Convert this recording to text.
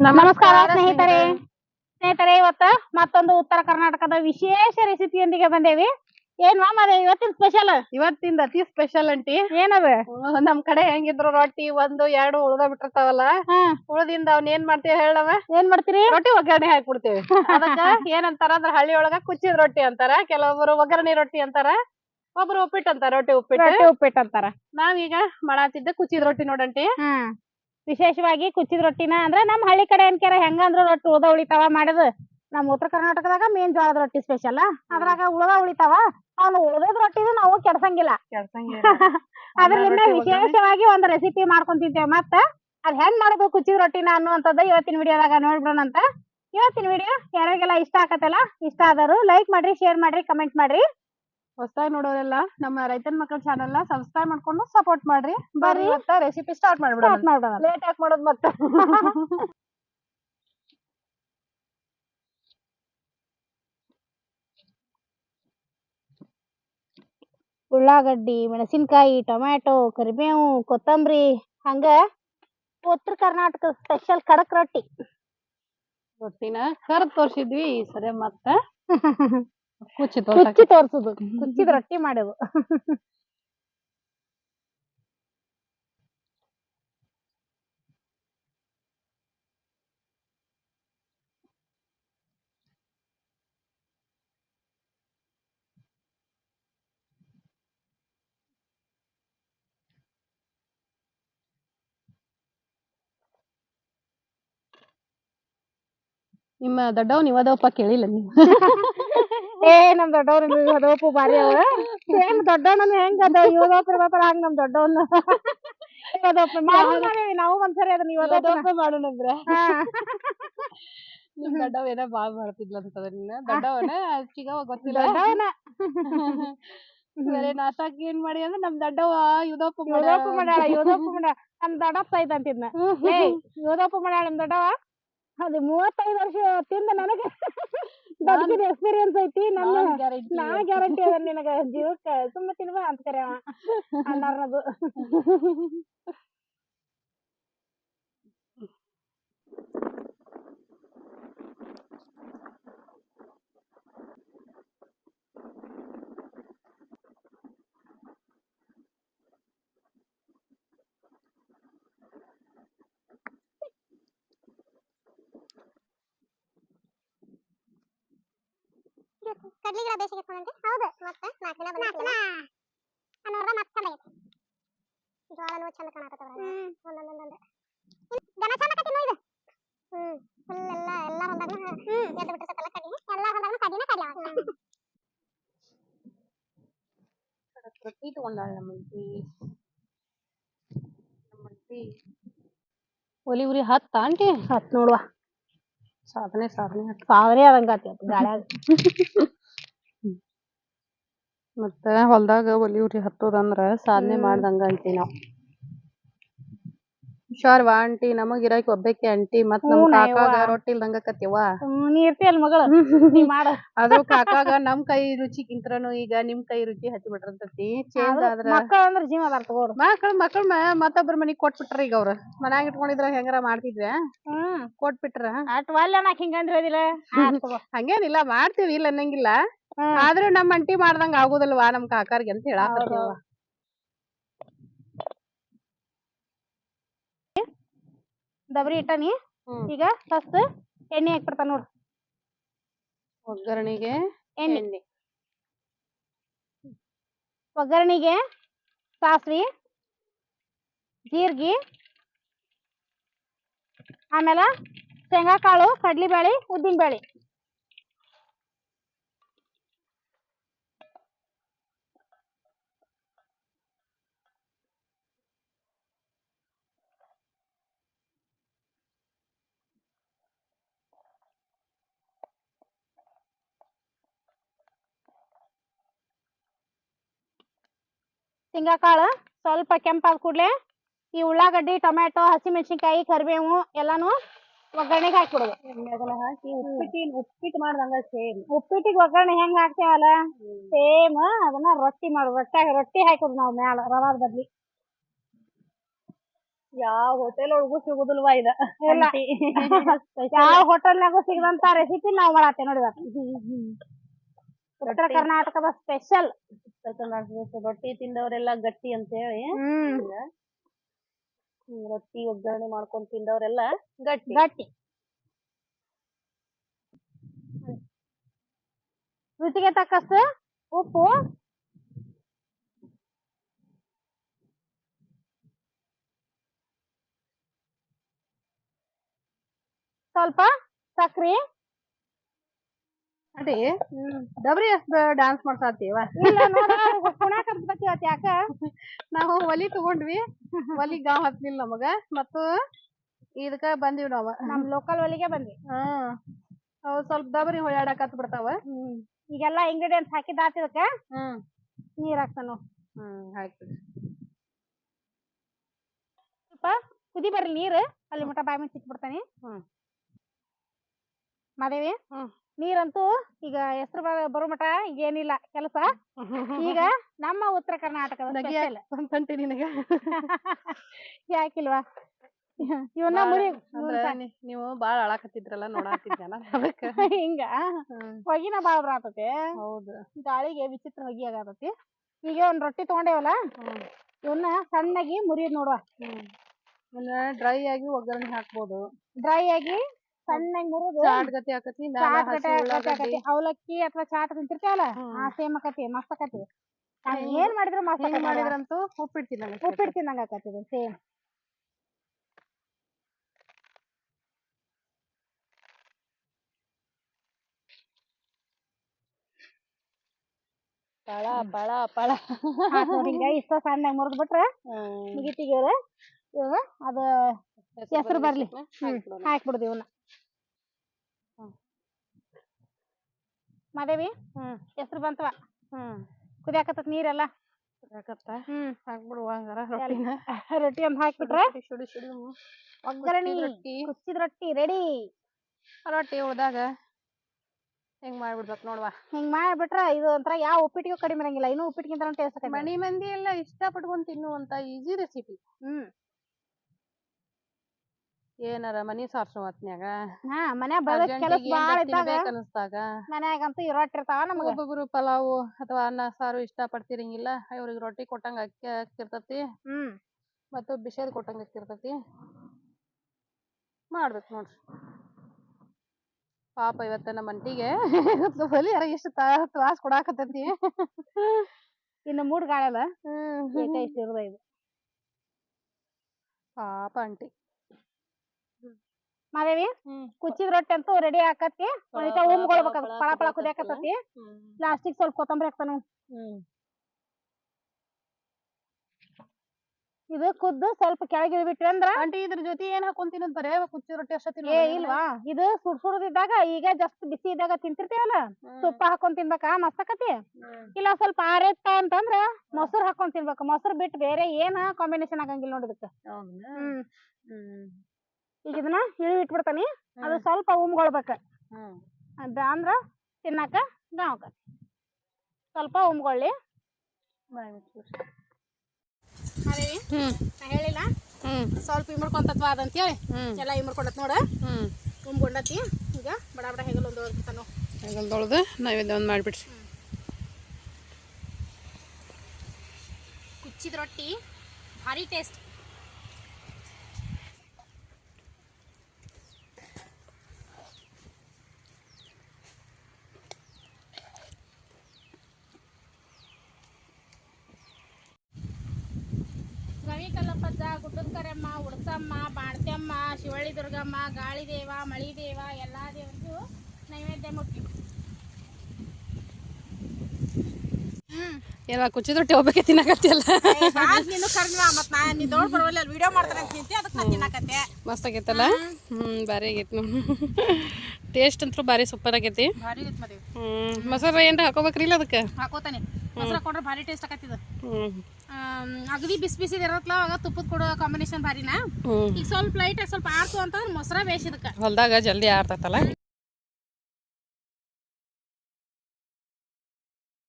ನಮಸ್ಕಾರ ಸ್ನೇಹಿತರೆ. ಸ್ನೇಹಿತರೆ. ಇವತ್ತ ಮತ್ತೊಂದು ಉತ್ತರ ಕರ್ನಾಟಕದ ವಿಶೇಷ ರೆಸಿಪಿಯೊಂದಿಗೆ ಬಂದೇವಿ. ಏನ್ ಮಾಮ್ ಅದೇ ಇವತ್ತಿನ ಸ್ಪೆಷಲ್ ಇವತ್ತಿಂದ ಅತಿ ಸ್ಪೆಷಲ್ ಅಂಟಿ ಏನದ? ನಮ್ ಕಡೆ ಹೆಂಗಿದ್ರು ರೊಟ್ಟಿ ಒಂದು ಎರಡು ಉಳ್ದ ಬಿಟ್ಟಿರ್ತಾವಲ್ಲ. ಉಳದಿಂದ ಅವ್ನ ಏನ್ ಮಾಡ್ತೀವಿ ಹೇಳವ ಏನ್ ಮಾಡ್ತೀರಿ? ರೊಟ್ಟಿ ಒಗ್ಗರಣೆ ಹಾಕ್ಬಿಡ್ತೀವಿ. ಅದಕ್ಕ ಏನಂತಾರ ಅಂದ್ರ ಹಳ್ಳಿ ಒಳಗ ಕುಚ್ಚಿದ ರೊಟ್ಟಿ ಅಂತಾರ ಕೆಲವೊಬ್ರು ಒಗ್ಗರಣೆ ರೊಟ್ಟಿ ಅಂತಾರ ಒಬ್ರು ಉಪ್ಪಿಟ್ಟು ಅಂತಾರ ರೊಟ್ಟಿ ಉಪ್ಪಿಟ್ಟು ಉಪ್ಪಿಟ್ಟು ಅಂತಾರ. ನಾವೀಗ ಮಾಡಾತಿದ್ದ ಕುಚ್ಚಿದ ರೊಟ್ಟಿ ನೋಡಂಟಿ ವಿಶೇಷವಾಗಿ ಕುಚ್ಚಿದ ರೊಟ್ಟಿನ ಅಂದ್ರೆ ನಮ್ ಹಳ್ಳಿ ಕಡೆ ಅನ್ಕ್ಯಾರ ಹೆಂಗಂದ್ರ ರೊಟ್ಟಿ ಉಳ್ದ ಉಳಿತಾವ ಮಾಡೋದು ನಮ್ಮ ಉತ್ತರ ಕರ್ನಾಟಕದಾಗ ಮೇನ್ ಜೋಳದ ರೊಟ್ಟಿ ಸ್ಪೆಷಲ್ ಅದ್ರಾಗ ಉಳದ ಉಳಿತಾವ ಅವ್ನು ಉಳದ ರೊಟ್ಟಿ ನಾವು ಕೆಡ್ಸಂಗಿಲ್ಲ. ಅದ್ರಲ್ಲಿಂದ ವಿಶೇಷವಾಗಿ ಒಂದ್ ರೆಸಿಪಿ ಮಾಡ್ಕೊಂತಿದ್ದೇವೆ ಮತ್ತ ಅದ್ ಹೆಂಗ್ ಮಾಡೋದು ಕುಚ್ಚಿದ ರೊಟ್ಟಿನ ಅನ್ನುವಂಥದ್ದು ಇವತ್ತಿನ ವಿಡಿಯೋದಾಗ ನೋಡ್ಬಿಡೋಣಂತ ಇವತ್ತಿನ ವಿಡಿಯೋ ಯಾರಿಗೆಲ್ಲ ಇಷ್ಟ ಆಗತ್ತಲ್ಲ ಇಷ್ಟ ಆದರು ಲೈಕ್ ಮಾಡ್ರಿ ಶೇರ್ ಮಾಡ್ರಿ ಕಮೆಂಟ್ ಮಾಡ್ರಿ. ಹೊಸದಾಗಿ ನೋಡೋರೆಲ್ಲ ನಮ್ಮ ರೈತನ ಮಕ್ಕಳ ಚಾನೆಲ್ನ ಸಬ್ಸ್ಕ್ರೈಬ್ ಮಾಡ್ಕೊಂಡು ಸಪೋರ್ಟ್ ಮಾಡ್ರಿ. ಬರ್ರಿ. ರೆಸಿಪಿ ಸ್ಟಾರ್ಟ್ ಮಾಡ್ಬಿಡೋಣ. ಸ್ಟಾರ್ಟ್ ಮಾಡೋಣ ಲೇಟ್ ಯಾಕೆ ಮಾಡೋದು ಮತ್ತೆ. ಉಳ್ಳಾಗಡ್ಡಿ ಮೆಣಸಿನಕಾಯಿ ಟೊಮ್ಯಾಟೊ ಕರಿಬೇವು ಕೊತ್ತಂಬರಿ ಹಂಗ ಉತ್ತರ ಕರ್ನಾಟಕ ಸ್ಪೆಷಲ್ ಕಡಕ್ ರೊಟ್ಟಿ. ರೊಟ್ಟಿನ ಕರ್ದ್ ತೋರ್ಸಿದ್ವಿ ಈ ಸರಿ ಮತ್ತ ಕುಚ್ಚಿ ಕುಚ್ಚಿ ತೋರ್ಸುದು. ಕುಚ್ಚಿದ ರೊಟ್ಟಿ ಮಾಡೋದು ನಿಮ್ಮ ದೊಡ್ಡವ್ ನೀವ್ ಅದವಪ್ಪ ಕೇಳಿಲ್ಲ ನೀವು. ಏ ನಮ್ ದೊಡ್ಡವ್ರ ಅದೋಪು ಬಾರಿ ಅವ. ಏನ್ ದೊಡ್ಡವನ ಹೆಂಗ ಅದ? ಇವದೋಪ್ ಇರ್ಬೇಕಲ್ಲ ಹಂಗ ನಮ್ ದೊಡ್ಡವನ್ನ ಇವದೋಪ್ ಮಾಡೇವಿ ನಾವು ಒಂದ್ಸರಿ ಅದನ್ನ ಮಾಡೋಣ ಅಂದ್ರ ಹಾ. ನಿಮ್ ದೊಡ್ಡವ ಏನೋ ಬಾಳ್ ಮಾಡ್ತಿದ್ಲ ಅಂತದ ನಿನ್ನ? ದೊಡ್ಡವನ? ಅಕ್ಕಿಗ ಗೊತ್ತಿಲ್ಲ. ದೊಡ್ಡವನ. ಬೇರೆ ನಾಷ್ಟಾಕ್ ಏನ್ ಮಾಡಿ ಅಂದ್ರ ನಮ್ ದೊಡ್ಡವ ಯುದಪ್ಪ ಯುದೋಪ ಮಾಡ್ಯಾಳ. ಯೋದಪ್ಪ ಮಾಡ್ಯಾಳ ನಮ್ ದೊಡ್ಡಪ್ಪ ಐತ್ ಅಂತಿದ್ನ ಏ ಇವದೋಪ್ ಮಾಡ್ಯಾಳ ನಮ್ ದೊಡ್ಡವ ಅದು ಮೂವತ್ತೈದು ವರ್ಷ ತಿಂದ ನನಗೆ. ಬದುಕಿದ ಎಕ್ಸ್ಪೀರಿಯನ್ಸ್ ಐತಿ ನನ್ನ ನಾ ಗ್ಯಾರಂಟಿ ಅದ ನಿನಗ ಜೀವಕ್ಕ ಸುಮ್ಮ ತಿನ್ವ ಅಂತ ಕರೆ ಅವ ಅಣ್ಣಾರ್ನದು ಕಡ್ಲಿ ಗಿಡ ಬೇಸಿಗೆ ಇಟ್ಕೊಂಡಂತೆ ಹೌದು ಮತ್ತೆ ನಾಲ್ಕು ದಿನ ಅನ್ನೋರ್ದ ಮತ್ತೆ ಚಂದ ಆಗೈತೆ. ಜೋಳನು ಚಂದ ಕಾಣಕತ್ತವ ಒಂದೊಂದೊಂದೊಂದು. ದನ ಚಂದ ಕಟ್ಟಿ ನೋಯ್ದು ಹ್ಮ್ ಫುಲ್ ಎಲ್ಲ ಎಲ್ಲ ಹೊಲ್ದಾಗ್ನು ಎದ್ದು ಬಿಟ್ಟಿರ್ತಲ್ಲ ಕಡ್ಲಿ ಎಲ್ಲ ಹೊಲ್ದಾಗ್ನು ಕಡ್ಲಿನ ಕಡ್ಲಿ ಅವಾಗ. ರೊಟ್ಟಿ ತಗೊಂಡಾಳ ನಮ್ಮಂತಿ ನಮ್ಮಂತಿ ಒಲಿ ಉರಿ ಹತ್ತ ಆಂಟಿ? ಹತ್ ನೋಡುವ. ಸಾಧನೆ ಸಾಧನೆ ಸಾಧನೆ ಆದಂಗಾತಿ ಗಾಳ್ಯಾಗ ಮತ್ತ ಹೊಲ್ದಾಗ ಒಲಿ ಉರಿ ಹತ್ತೋದಂದ್ರ ಸಾಧನೆ ಮಾಡ್ದಂಗ ಅಂತೀವಿ ನಾವ್. ಹುಷಾರ್ವಾ ಆಂಟಿ ನಮಗ್ ಇರಾಕ್ ಒಬ್ಬಾಕಿ ಆಂಟಿ ಮತ್ ನಮ್ ಹ್ಞೂ ನಾ ಕಾಕಾಗ ಯವ್ವ. ರೊಟ್ಟಿ ಇಲ್ದಂಗ ಕತ್ತಿವ ಹ್ಮ್, ನೀ ಅಲ್ ಮಗಳು? ನೀ ಮಾಡ. ಅದು ಕಾಕಾಗ ನಮ್ ಕೈ ರುಚಿಗಿಂತ್ರನು ಈಗ ನಿಮ್ ಕೈ ರುಚಿ ಹಚ್ಚಿ ಬಿಟ್ಟಿರ್ತೈತಿ ಚೇಂಜ್ ಆದ್ರ ಮಕ್ಕಳ ಅಂದ್ರ ಜೀವ ಅದಾರ ತಗೋರು. ಮಕ್ಳ ಮಕ್ಳ ಮತ್ತೊಬ್ರ ಮನಿಗ್ ಕೊಟ್ಬಿಟ್ರ ಈಗ ಅವ್ರ. ಮನ್ಯಾಗ ಇಟ್ಕೊಂಡಿದ್ರ ಹೆಂಗಾರ ಮಾಡ್ತಿದ್ರ ಹ್ಮ್. ಕೊಟ್ಬಿಟ್ರ? ಅಟ್ ನಾಕ್ ಹಿಂಗಂದ್ರ ಹೇಳಿಲ್ಲ ಆತ್ ತಗೋ. ಹಂಗೇನಿಲ್ಲ ಮಾಡ್ತೀವಿ ಇಲ್ಲ ಅನ್ನಂಗಿಲ್ಲ. ಆದ್ರೂ ಆದ್ರೆ ನಮ್ ಅಂಟಿ ಮಾಡ್ದಂಗ ಆಗುದಿಲ್ವಾ ನಮ್ ಕಾಕಾರ್ಗೆ ಅಂತ ಹೇಳಾಕತ್ತೀವ ದಬ್ರಿ ಇಟ್ಟನಿ ಹ್ಮ್. ಈಗ ಫಸ್ಟ್ ಎಣ್ಣೆ ಹಾಕ್ಬಿಡ್ತಾನ ನೋಡು ಒಗ್ಗರಣೆಗೆ ಎಣ್ಣೆ ಎಣ್ಣೆ ಒಗ್ಗರಣೆಗೆ ಸಾಸ್ವಿ ಜೀರ್ಗಿ ಆಮೇಲೆ ಶೇಂಗಾ ಕಾಳು ಕಡ್ಲಿಬೇಳೆ ಉದ್ದಿನಬೇಳೆ ಶೇಂಗಾ ಕಾಳು ಸ್ವಲ್ಪ ಕೆಂಪಾದ ಕೂಡಲೇ ಈ ಉಳ್ಳಾಗಡ್ಡಿ ಟೊಮ್ಯಾಟೊ ಹಸಿಮೆಣಸಿನ್ಕಾಯಿ ಕರಿಬೇವು ಎಲ್ಲಾನು ಒಗ್ಗರಣೆಗೆ ಹಾಕ್ಬಿಡೋದು ಹಾಕಿ ಉಪ್ಪಿಟ್ಟು ಉಪ್ಪಿಟ್ಟು ಮಾಡ್ದಂಗ ಸೇಮ್. ಉಪ್ಪಿಟ್ಟಿಗೆ ಒಗ್ಗರಣೆ ಹೆಂಗ್ ಹಾಕ್ತೇವಲ್ಲ? ಸೇಮ್ ಅದನ್ನ ರೊಟ್ಟಿ ಮಾಡು ರೊಟ್ಟಿ ರೊಟ್ಟಿ ಹಾಕೋದು ನಾವು ಮ್ಯಾಲ ರವಾದ ಬದ್ಲಿ. ಯಾವ ಹೋಟೆಲ್ ಒಳಗೂ ಸಿಗುದಿಲ್ವಾ ಇದ. ಯಾವ ಹೋಟೆಲ್ನಾಗೂ ಸಿಗದಂತ ರೆಸಿಪಿ ನಾವು ಮಾಡತ್ತೇವ್ ನೋಡಿ. ಉತ್ತರ ಕರ್ನಾಟಕದ ಸ್ಪೆಷಲ್ ರೊಟ್ಟಿ ತಿಂದವರೆಲ್ಲ ಗಟ್ಟಿ ಅಂತ ಹೇಳಿ ಹ್ಮ್, ರೊಟ್ಟಿ ಒಗ್ಗರಣೆ ಮಾಡ್ಕೊಂಡ್ ತಿಂದವರೆಲ್ಲ ಗಟ್ಟಿ. ಗಟ್ಟಿ. ರುಚಿಗೆ ತಕ್ಕಷ್ಟು ಉಪ್ಪು. ಸ್ವಲ್ಪ ಸಕ್ರಿ. ಅದೇ ಡಬರಿ ಅಷ್ಟ ಡಾನ್ಸ್ ಮಾಡ್ಸಾತೀವ ಇಲ್ಲ ನೋಡ ಕುಣಾಕ್ ಹತ್ಬೇಕ್ ಇವತ್ತ್ ಯಾಕ? ನಾವು ಒಲಿ ತಗೊಂಡ್ವಿ ಒಲಿ ಗಾವ್ ಹತ್ಲಿಲ್ಲ ನಮಗ ಮತ್ತು ಇದಕ್ಕ ಬಂದಿವ್ ನಾವ. ನಮ್ ಲೋಕಲ್ ಒಲಿಗೆ ಬಂದ್ವಿ. ಹ್ಮ್ ಅವ್ ಸ್ವಲ್ಪ ದಬರಿ ಹೊಳ್ಯಾಡಕ್ ಹತ್ ಬಿಡ್ತಾವ ಈಗೆಲ್ಲಾ ಇಂಗ್ರೀಡಿಯೆಂಟ್ಸ್ ಹಾಕಿದ್ ಇದಕ್ಕ? ಹ್ಮ್ ನೀರ್ ಹಾಕ್ತಾನು ಹ್ಮ್ ಆಯ್ತು ಸ್ವಲ್ಪ ಕುದಿ ಬರ್ರಿ ನೀರ್ ಅಲ್ಲಿ ಮಟ ಬಾಯಿ ಮುಚ್ಚಿ ಬಿಡ್ತಾನೆ ಹ್ಮ್. ಮಾದೇವಿ? ಹ್ಮ್. ನೀರಂತೂ ಈಗ ಹೆಸರು ಬರೋ ಮಟ ಈಗ ಏನಿಲ್ಲ ಕೆಲಸ. ಈಗ ನಮ್ಮ ಉತ್ತರ ಕರ್ನಾಟಕದ ಅಂತಂಟಿ ನಿನಗ. ಯಾಕಿಲ್ವಾ? ಇವನ್ನ ಮುರಿ ನೀವು ಬಾಳ ಅಳಾಕತ್ತಿದ್ರಲ್ಲ ಅದಕ್ಕ. ಹಿಂಗ. ಹೊಗಿನ ಬಾಳ ಬರಾತತಿ ಹೌದು. ಗಾಳಿಗೆ ವಿಚಿತ್ರ ಹೊಗಿ ಆಗತತಿ. ಈಗ ಒಂದ್ ರೊಟ್ಟಿ ತಗೊಂಡೇವಲ್ಲ? ಇವನ್ನ ಸಣ್ಣಗಿ ಮುರಿದ್ ನೋಡುವ. ಡ್ರೈ ಆಗಿ ಒಗ್ಗರಣೆ ಹಾಕ್ಬೋದು. ಡ್ರೈ ಆಗಿ ಮುರಿದು ಚಾಟ್ ಗತಿ ಆಕತಿ ಚಾಟ್ ಗತೆ ಆಗತಿ ಅವಲಕ್ಕಿ ಅಥವಾ ಚಾಟ್ ತಿಂತಿರ್ತೀವಲ್ಲ. ಆ ಸೇಮ್ ಆಕತಿ ಮಸ್ತ್ ಆಕತಿ. ನಾವ್ ಏನ್ ಮಾಡಿದ್ರು ಮಸ್ತ್ ಹೆಂಗ್ ಆಕತಿ ಮಾಡಿದ್ರಂತೂ ಉಪ್ಪಿಟ್ಟು ಉಪ್ಪಿಟ್ಟು ತಿನ್ನಂಗ ಆಕತಿ ಸೇಮ್. ಪಳ ಪಳ ಪಳ. ಹಿಂಗ ಇಷ್ಟ ಸಣ್ಣಾಗ ಮುರಿದ್ ಬಿಟ್ರೆ ಮುಗಿತಿಗೆ ಇವಾಗ ಅದ ಹೆಸರು ಬರ್ಲಿ. ಹಾಕ್ಬಿಡುದು ಇವನ್ನ. ಮಾದೇವಿ? ಹ್ಮ್. ಹೆಸ್ರು ಬಂತವ? ಹ್ಮ್. ಕುದಿಯಾಕತ್ತ ನೀರೆಲ್ಲ? ಯಾಕತ್ತ ಹ್ಮ್. ಹಾಕ್ಬಿಡುವ ಹಂಗಾರ ರೊಟ್ಟಿನ. ರೊಟ್ಟಿ ಒಂದ್ ಹಾಕ್ಬಿಟ್ರೆ? ಶುಡಿ ಶುಡಿ ಒಗ್ಗರಣಿ ರೊಟ್ಟಿ. ಕುಚ್ಚಿದ ರೊಟ್ಟಿ ರೆಡಿ ರೊಟ್ಟಿ ಉಳ್ದಾಗ ಹಿಂಗ್ ಮಾಡ್ಬಿಡ್ಬೇಕು ನೋಡ್ವಾ. ಹಿಂಗ್ ಮಾಡ್ಬಿಟ್ರ? ಇದು ಒಂಥರ ಯಾವ ಉಪ್ಪಿಟ್ಟಿಗೂ ಕಡಿಮೆ ಇರಂಗಿಲ್ಲ. ಇನ್ನು ಉಪ್ಪಿಟ್ಟಿಗಿಂತ ಟೇಸ್ಟ್ ಮನಿ ಮಂದಿ ಎಲ್ಲ ಇಷ್ಟ ಪಟ್ಕೊಂಡ್ ತಿನ್ನುವಂತ ಈಜಿ ರೆಸಿಪಿ ಹ್ಮ್. ಏನಾರ ಮನಿ ಸಾರ್ಸೋ ಹೊತ್ನ್ಯಾಗ. ಹಾ ಮನ್ಯಾಗ ಬೆಳಗ್ ಕೆಲಸ ಬಾಳ ಇದ್ದಾಗ ಅನಸ್ದಾಗ ಮನ್ಯಾಗಂತೂ ಇರ್ತಾವ ನಮಗ. ಒಬ್ಬೊಬ್ರು ಪಲಾವು ಅಥವಾ ಅನ್ನ ಸಾರು ಇಷ್ಟ ಪಡ್ತಿರಂಗಿಲ್ಲ. ಇವ್ರಿಗೆ ರೊಟ್ಟಿ ಕೊಟ್ಟಂಗ ಅಕ್ಕಿ ಹಾಕಿರ್ತತಿ ಹ್ಮ್. ಮತ್ತು ಬಿಸಿಲ್ ಕೊಟ್ಟಂಗ ಆಕ್ಕಿರ್ತತಿ ಮಾಡ್ಬೇಕು ನೋಡ್ರಿ. ಪಾಪ ಇವತ್ತ ನಮ್ಮ ಅಂಟಿಗೆ ಬಲಿ ಯಾರ ಎಷ್ಟು ತ್ರಾಸ್ ಕೊಡಾಕತ್ತೈತಿ. ಇನ್ನು ಮೂಡ್ ಗಾಳಲ್ಲ. ಇಷ್ಟ ಇರೋದ ಇದು. ಪಾಪ ಅಂಟಿ. ಮಾದೇವಿ ಕುಚ್ಚಿದ ರೊಟ್ಟಿ ಅಂತೂ ರೆಡಿ ಆಕತಿ ಅದು ಪಳ ಪಳ ಕುದಿಯಾಕತ್ತತಿ ಲಾಸ್ಟಿಗೆ ಸ್ವಲ್ಪ ಕೊತ್ತಂಬರಿ ಹಾಕ್ತಾನು ಇದು ಕುದ್ದು ಸ್ವಲ್ಪ ಕೆಳಗೆ ಬಿಟ್ವಿ ಅಂದ್ರ ಆಂಟಿ ಇದ್ರ ಜೊತೆ ಏನ್ ಹಾಕೊಂಡ್ ತಿನ್ನೋದ್ ಬರೇ? ಕುಚ್ಚಿ ರೊಟ್ಟಿ ಅಷ್ಟೇ ಏ ಇಲ್ವಾ? ಇದು ಸುಡ್ ಸುಡದಿದ್ದಾಗ ಈಗ ಜಸ್ಟ್ ಬಿಸಿ ಇದ್ದಾಗ ತಿಂತಿರ್ತೀವಲ್ಲ ತುಪ್ಪ ಹಾಕೊಂಡ್ ತಿನ್ಬೇಕಾ ಮಸ್ತ್ ಆಕತಿ ಇಲ್ಲ ಸ್ವಲ್ಪ ಆರೈತ ಅಂತಂದ್ರ ಮೊಸರು ಹಾಕೊಂಡ್ ತಿನ್ಬೇಕು. ಮೊಸರು ಬಿಟ್ಟು ಬೇರೆ ಏನ ಕಾಂಬಿನೇಷನ್ ಆಗಂಗಿಲ್ಲ ನೋಡಿದಕ್ಕೆ ಹ್ಮ್. ಹ್ಮ್. ಈಗ ಇದನ್ನ ಇಳಿ ಇಟ್ಬಿಡ್ತಾನಿ. ಅದು ಸ್ವಲ್ಪ ಉಮ್ಗೊಳ್ಬೇಕ. ಅದ ಅಂದ್ರ ತಿನ್ನಾಕ ಗಾವಕ ಸ್ವಲ್ಪ ಉಮ್ಗೊಳ್ಳಿ. ಹೇಳಿಲ್ಲ. ಸ್ವಲ್ಪ ಇಮ್ರಕೊಂತತ್ವ ಅದಂತ ಹೇಳಿ. ಎಲ್ಲ ಇಮ್ರಕೊಂಡತ್ ನೋಡ. ಉಮ್ಗೊಂಡತಿ. ಈಗ ಬಡ ಬಡ ಹೆಗಲ್ ಒಂದು ಹೋಗ್ತಾನು ತೊಳೆದು ನೈವೇದ್ಯ ಒಂದ್ ಮಾಡ್ಬಿಡ್ರಿ. ಕುಚ್ಚಿದ ರೊಟ್ಟಿ ಭಾರಿ ಟೇಸ್ಟ್. ದುರ್ಗಮ್ಮ ಗಾಳಿದೇವ ಮಳಿದೇವ ಎಲ್ಲ ದೇವರಿಗೂ ನೈವೇದ್ಯ ಮುಟ್ಟಿ. ಎಲ್ಲ ಕುಚ್ಚಿದ ರೊಟ್ಟಿ ಹೋಗ್ಬೇಕೆ ತಿನ್ನಕತ್ತಿಯಲ್ಲ ನೀನು ಕರ್ಮ ಮತ್ತೆ ನಾ ನೀನು ದೊಡ್ಡ ಬರೋಲ್ಲ ವಿಡಿಯೋ ಮಾಡ್ತಾರೆ ಅಂತ ನಿಂತಿ ಅದಕ್ಕೆ ನಾನು ತಿನ್ನಕತ್ತೆ. ಮಸ್ತ್ ಆಗೈತಲ್ಲ? ಹ್ಮ್. ಭಾರಿ ಆಗೈತಿ ನಮ್ ಟೇಸ್ಟ್ ಅಂತೂ ಭಾರಿ ಸೂಪರ್ ಆಗೈತಿ. ಭಾರಿ ಐತ್ ಮದ್ವಿ. ಹ್ಮ್ ಮೊಸರು ಏನ್ರ ಹಾಕೋಬೇಕ್ರಿ ಇಲ್ಲ ಅದಕ್ಕೆ? ಹಾಕೋತಾನೆ. ಮೊಸರು ಹಾಕೊಂಡ್ರೆ ಭಾರಿ ಟೇಸ್ಟ್ ಆಕತ್ತಿದ ಹ್ಮ್. ಅಗದಿ ಬಿಸಿ ಬಿಸಿ ಇರತ್ಲ ಅವಾಗ ತುಪ್ಪದ ಕೊಡೋ ಕಾಂಬಿನೇಷನ್ ಭಾರಿನಾ? ಹ್ಮ್. ಈಗ ಸ್ವಲ್ಪ ಲೈಟ್ ಸ್ವಲ್ಪ ಆರ್ತು ಅಂತಂದ್ರೆ ಮೊಸರ ಬೇಯಿಸಿದಕ್ಕ ಹೊಲ್ದಾಗ ಜಲ್ದಿ ಆರ್ತೈತಲ್ಲ?